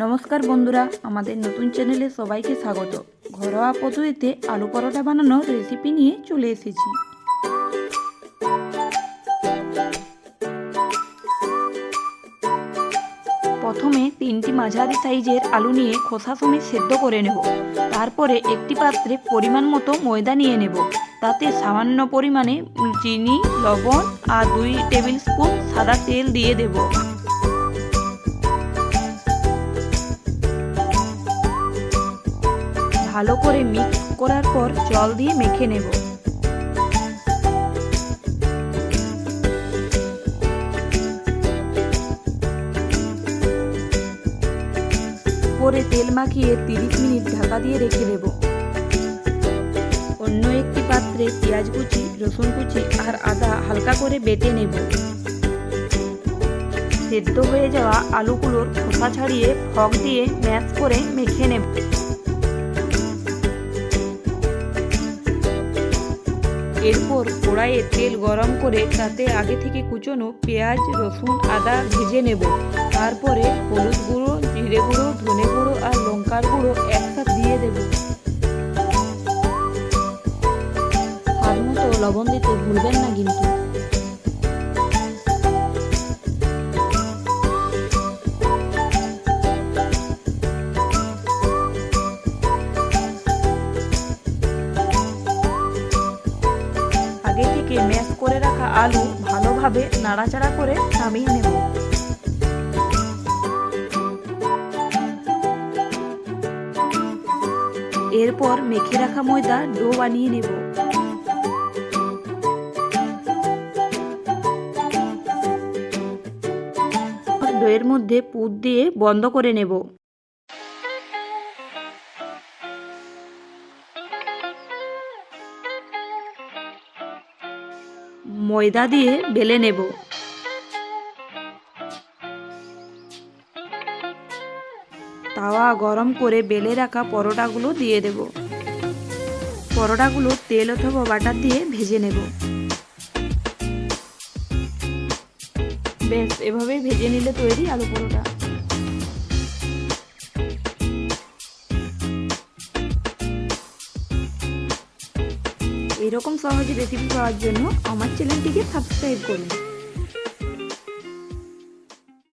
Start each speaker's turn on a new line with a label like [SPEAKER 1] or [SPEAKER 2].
[SPEAKER 1] নমস্কার বন্ধুরা, আমাদের নতুন চ্যানেলে সবাইকে স্বাগত। ঘরোয়া পদ্ধতিতে আলু পরোটা বানানোর রেসিপি নিয়ে চলে এসেছি। প্রথমে তিনটি মাঝারি সাইজের আলু নিয়ে খোসা সমেত সেদ্ধ করে নেব। তারপরে একটি পাত্রে পরিমাণ মতো ময়দা নিয়ে নেব। তাতে সামান্য পরিমাণে চিনি, লবণ আর দুই টেবিল স্পুন সাদা তেল দিয়ে দেব। ভালো করে মিক্স করার পর জল দিয়ে মেখে নেব। পরে তেল মাখিয়ে তিরিশ মিনিট ঢাকা দিয়ে রেখে দেব। অন্য একটি পাত্রে পেঁয়াজ কুচি, রসুন কুচি আর আদা হালকা করে বেটে নেব। সেদ্ধ হয়ে যাওয়া আলুগুলোর খোসা ছাড়িয়ে ফক দিয়ে ম্যাশ করে মেখে নেব। এরপর কড়াইয়ে তেল গরম করে তাতে আগে থেকে কুচনো পেঁয়াজ, রসুন, আদা ভেজে নেব। তারপরে হলুদ গুঁড়ো, জিরে গুঁড়ো, ধনে গুঁড়ো আর লঙ্কার গুঁড়ো একসাথে দিয়ে দেব। স্বাদ মতো লবণ দিতে ভুলবেন না কিন্তু। আগে থেকে ম্যাশ করে রাখা আলু ভালোভাবে নাড়াচাড়া করে নামিয়ে নেব। এরপর মেখে রাখা ময়দা ডো বানিয়ে নেব। ডোয়ের মধ্যে পুর দিয়ে বন্ধ করে নেব। ময়দা দিয়ে বেলে নেব। তাওয়া গরম করে বেলে রাখা পরোটাগুলো দিয়ে দেব। পরোটাগুলো তেল অথবা বাটার দিয়ে ভেজে নেব। বেশ এভাবেই ভেজে নিলে তৈরি আলু পরোটা। এরকম সহজে রেসিপি পাওয়ার জন্য আমার চ্যানেলটিকে সাবস্ক্রাইব করুন।